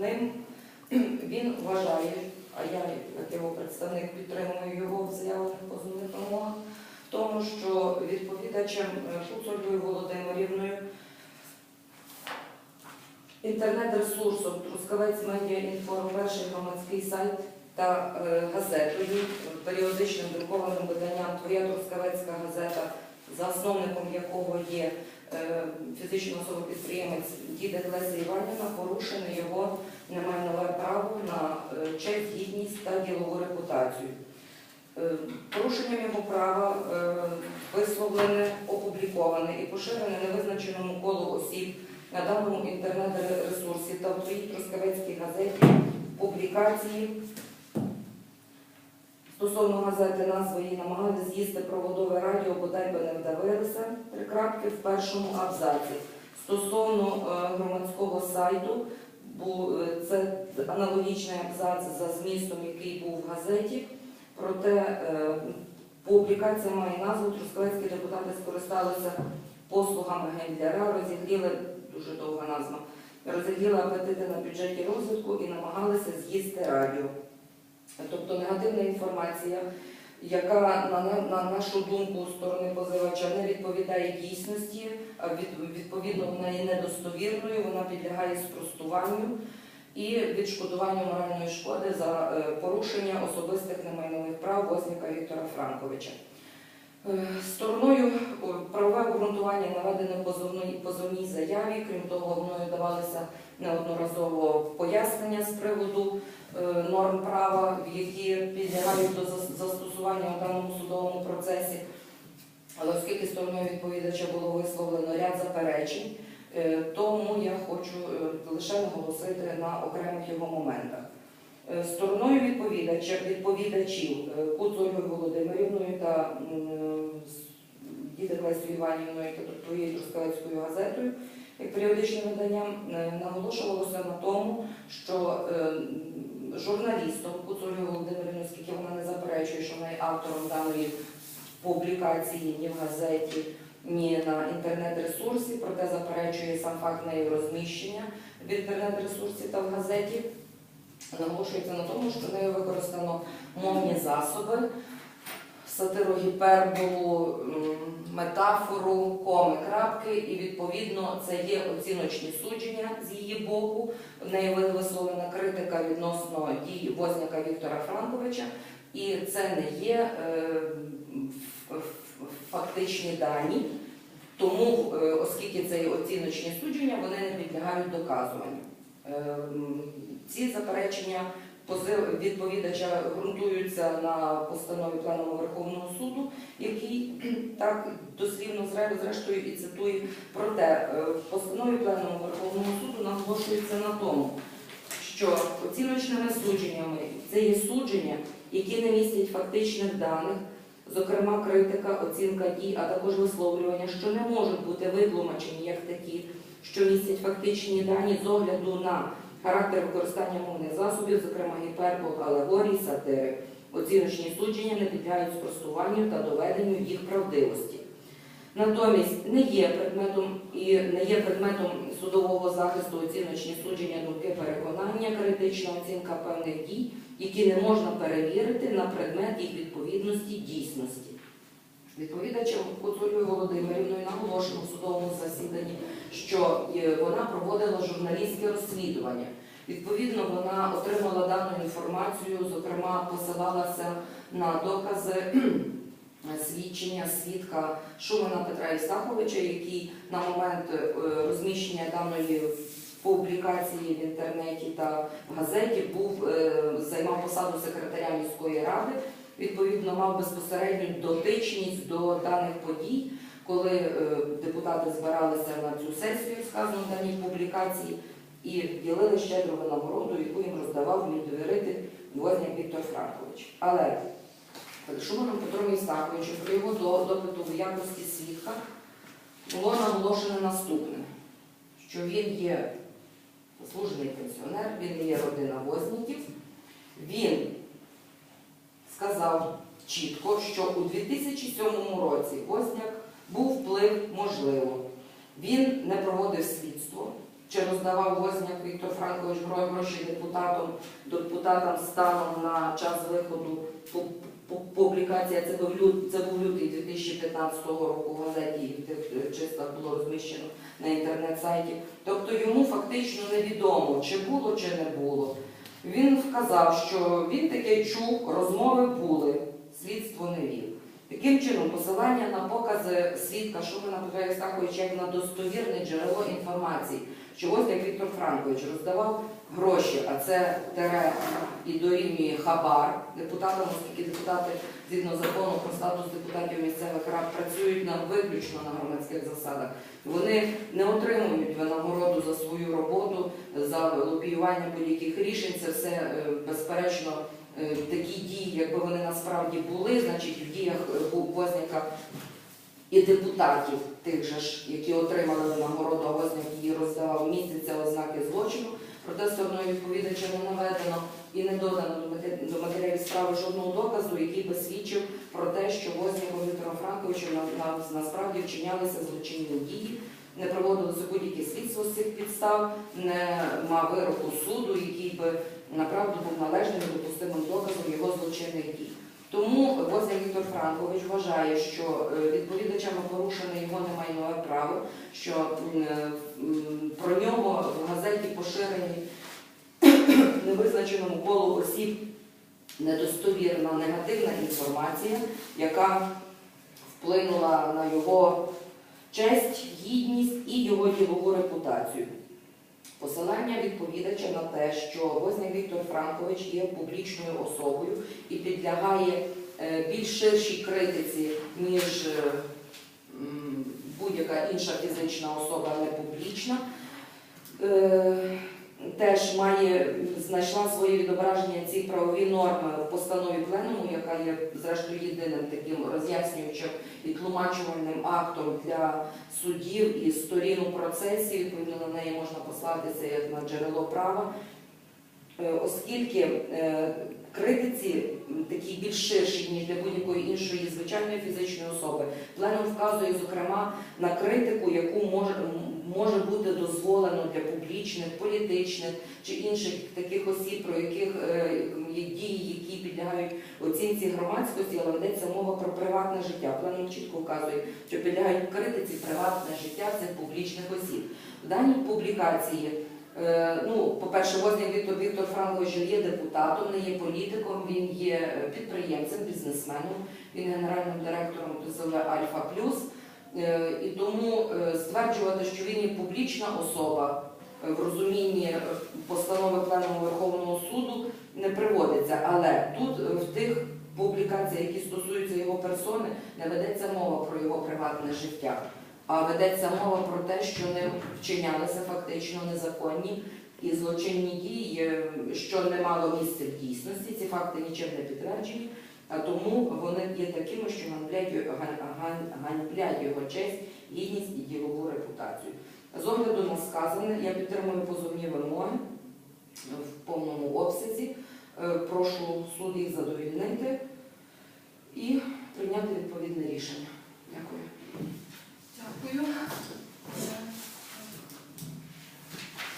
ним. Він вважає, а я як його представник підтримую його в заявлених позовних вимогах, в тому, що відповідачем е, Володимирівною інтернет-ресурсом Трускавець Медіа Інформ, перший громадський сайт та е, газетою, періодичним друкованим виданням Твоя Трускавецька газета, засновником якого є е, фізична особа підприємець Дідek Леся Іванівна, порушене його немайнове право на е, честь, гідність та ділову репутацію. Е, Порушенням його права висловлене, опубліковане і поширене невизначеному колу осіб на даному інтернет-ресурсі та в твоїй Трускавецькій газеті публікації стосовно газети назви її намагалися з'їсти проводове радіо, бодай би не вдавилися, три крапки в першому абзаці. Стосовно е, громадського сайту, бу- е, це аналогічний абзац за змістом, який був в газеті, проте е, публікація має назву Трускавецькі депутати скористалися послугами гендляра, розігріли дуже довга назва, розігріли апетити на бюджеті розвитку і намагалися з'їсти радіо. Тобто негативна інформація, яка на, на, на нашу думку сторони позивача не відповідає дійсності, від, відповідно вона є недостовірною, вона підлягає спростуванню і відшкодуванню моральної шкоди за е, порушення особистих немайнових прав Возніка Віктора Франковича. Е, Стороною правове обґрунтування наведено в позовній, заяві. Крім того, мною давалися неодноразово пояснення з приводу норм права, які підлягають до застосування у даному судовому процесі. Але оскільки стороною відповідача було висловлено ряд заперечень, е, тому я хочу е, лише наголосити на окремих його моментах. Е, Стороною відповідача, відповідачів е, Володимирівною та з Дідик Іванівною та твоєю Трускавецькою газетою, як періодичним виданням, е, наголошувалося на тому, що е, журналістом Куц Володимирівну, оскільки вона не заперечує, що вона є автором даної публікації ні в газеті, ні на інтернет-ресурсі, проте заперечує сам факт неї розміщення в інтернет-ресурсі та в газеті. Наголошується на тому, що нею використано мовні засоби, сатиру гіперболу, метафору, коми, крапки, і відповідно це є оціночні судження з її боку. В неї висловлена критика відносно дій Возняка Віктора Франковича, і це не є е, фактичні дані. Тому, е, оскільки це є оціночні судження, вони не підлягають доказуванню. Ем, Ці заперечення позив відповідача ґрунтуються на постанові Пленуму Верховного суду, який так дослівно зрештою і цитує. Проте е, в постанові Пленуму Верховного суду наголошується на тому, що оціночними судженнями це є судження, які не містять фактичних даних, зокрема критика, оцінка дій, а також висловлювання, що не можуть бути витлумачені як такі, що містять фактичні дані з огляду на характер використання мовних засобів, зокрема гіпербол, алегорій, сатири. Оціночні судження не підлягають спростуванню та доведенню їх правдивості. Натомість не є предметом і не є предметом судового захисту оціночні судження, думки, переконання, критична оцінка певних дій, які не можна перевірити на предмет їх відповідності дійсності. Відповідачем Куцулькою Володимирівною наголошено в судовому засіданні, що е, вона проводила журналістське розслідування. Відповідно, вона отримала дану інформацію, зокрема, посилалася на докази свідчення свідка Шумана Петра Ісаховича, який на момент е, розміщення даної публікації в інтернеті та в газеті був е, займав посаду секретаря міської ради. Відповідно, мав безпосередню дотичність до даних подій, коли е, депутати збиралися на цю сесію, сказано в даній публікації, і ділили щедру нагороду, яку їм роздавав мій довіритель Возняк Віктор Франкович. Але Шуманом Петром Істаковичем при його до- допиту в якості свідка було наголошено наступне, що він є заслужений пенсіонер, він є родина Возніків, він сказав чітко, що у 2007 році Возняк був вплив можливо. Він не проводив слідство, чи роздавав Возняк Віктор Франкович гро- гроші депутатам, депутатам станом на час виходу пу- пу- публікація. Це був лютий 2015 року в газеті в тих числах було розміщено на інтернет-сайті. Тобто йому фактично невідомо, чи було, чи не було. Він вказав, що він таке чув, розмови були, слідство не вів. Таким чином, посилання на покази свідка Шумина Петра Євстаховича як на достовірне джерело інформації, що ось як Віктор Франкович роздавав гроші, а це тере і дорівнює хабар депутатам, оскільки депутати згідно закону про статус депутатів місцевих рад працюють на виключно на громадських засадах. Вони не отримують винагороду за свою роботу, за лобіювання будь-яких рішень. Це все е, безперечно е, такі дії, якби вони насправді були, значить в діях е, Возняка і депутатів тих же ж, які отримали винагороду, а Возняк її роздавав, містяться ознаки злочину. Проте стороною відповідача не наведено і не додано до мате- матеріалів справи жодного доказу, який би свідчив про те, що Франковичем на, на, насправді вчинялися злочинні дії, не проводилося будь-яке слідство з цих підстав, не мав вироку суду, який би направду був належним і допустимим доказом його злочинних дій. Тому Возняк Віктор Франкович вважає, що е, відповідачами порушене його немайнове право, що е, про нього в газеті поширені невизначеному колу осіб недостовірна негативна інформація, яка вплинула на його честь, гідність і його ділову репутацію. Посилання відповідача на те, що Возняк Віктор Франкович є публічною особою і підлягає е, більш ширшій критиці, ніж е, будь-яка інша фізична особа не публічна, е, теж має знайшла своє відображення ці правові норми в постанові пленуму, яка є зрештою єдиним таким роз'яснюючим і тлумачувальним актом для суддів і сторін у процесі. Відповідно на неї можна послатися як на джерело права, Е, оскільки е, критиці м, такій більш ширшій, ніж для будь-якої іншої звичайної фізичної особи, пленум вказує зокрема на критику, яку може, може бути дозволено для публічних, політичних чи інших таких осіб, про яких е, є дії, які підлягають оцінці громадськості, але ведеться мова про приватне життя. Пленум чітко вказує, що підлягають критиці приватне життя цих публічних осіб. В даній публікації Ну, по-перше, Возняк Віктор Франкович є депутатом, не є політиком, він є е, підприємцем, бізнесменом, він генеральним директором ТЗВ Альфа Плюс. Е, І тому е, стверджувати, що він є публічна особа е, в розумінні е, постанови Пленуму Верховного суду не приводиться. Але тут е, в тих публікаціях, які стосуються його персони, не ведеться мова про його приватне життя. А ведеться мова про те, що не вчинялися фактично незаконні і злочинні дії, е, що не мало місця в дійсності. Ці факти нічим не підтверджені, а тому вони є такими, що гань- ганьблять його честь, гідність і ділову репутацію. З огляду на сказане, я підтримую позовні вимоги в повному обсязі. Е, Прошу суд їх задовільнити і прийняти відповідне рішення.